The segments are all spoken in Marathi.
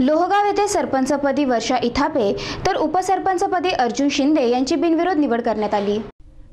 लोहगाव येथे सरपंचपदी वर्षा इथापे तर उपसरपंचपदी अर्जुन शिंदे यांची बिनविरोध निवड करण्यात आली.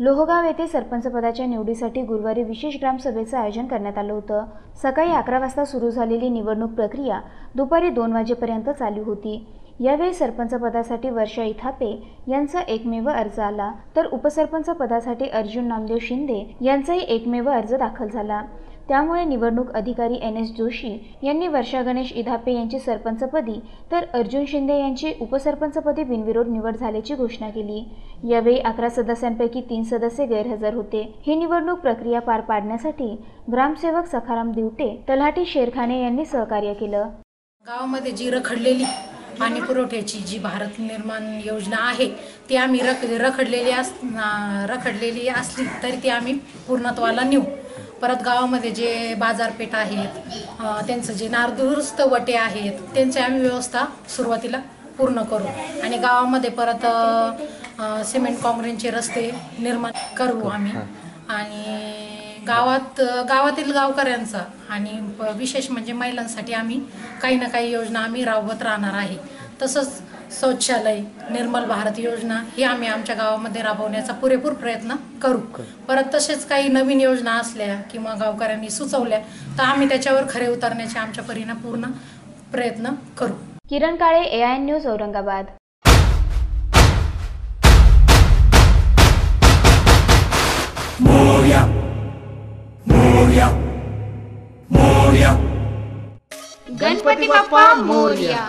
लोहगाव येथे सरपंचपदाच्या निवडीसाठी गुरुवारी विशेष ग्रामसभेचं आयोजन करण्यात आलं होतं. सकाळी अकरा वाजता सुरू झालेली निवडणूक प्रक्रिया दुपारी दोन वाजेपर्यंत चालू होती. यावेळी सरपंच पदासाठी वर्षा इथापे यांचा एकमेव अर्ज आला तर उपसरपंच पदासाठी अर्जुन नामदेव शिंदे यांचाही एकमेव अर्ज दाखल झाला. त्यामुळे निवडणूक अधिकारी एन एस जोशी यांनी वर्षा गणेश इधापे यांची सरपंचपदी तर अर्जुन शिंदे यांची उपसरपंचपदी बिनविरोध निवड झाल्याची घोषणा केली. यावेळी अकरा सदस्यांपैकी तीन सदस्य गैरहजर होते. ही निवडणूक प्रक्रिया पार पाडण्यासाठी ग्रामसेवक सखाराम दिवटे तलाठी शेरखाने यांनी सहकार्य केलं. गावामध्ये जी रखडलेली पाणी पुरवठ्याची जी भारत निर्माण योजना आहे ती आम्ही रख रखडलेली अस रखडलेली असली तरी ती आम्ही पूर्णत्वाला नेऊ. परत गावामध्ये जे बाजारपेठ आहेत त्यांचं जे नारदुरुस्त वटे आहेत त्यांची आम्ही व्यवस्था सुरुवातीला पूर्ण करू. आणि गावामध्ये परत अं, सिमेंट काँक्रीटचे रस्ते निर्माण करू आम्ही. आणि गावात गावातील गावकऱ्यांचा आणि प- विशेष म्हणजे महिलांसाठी आम्ही काही ना काही योजना आम्ही राबवत राहणार आहे. तसंच शौचालय निर्मल भारत योजना ही आम्ही आमच्या गावामध्ये राबवण्याचा पुरेपूर प्रयत्न करू. परत तसेच काही नवीन योजना असल्या किंवा गावकऱ्यांनी सुचवल्या तर आम्ही त्याच्यावर खरे उतरण्याचे आमच्या परीनं पूर्ण प्रयत्न करू. Kiran Kale A I news Aurangabad. Ganpati Bappa Morya.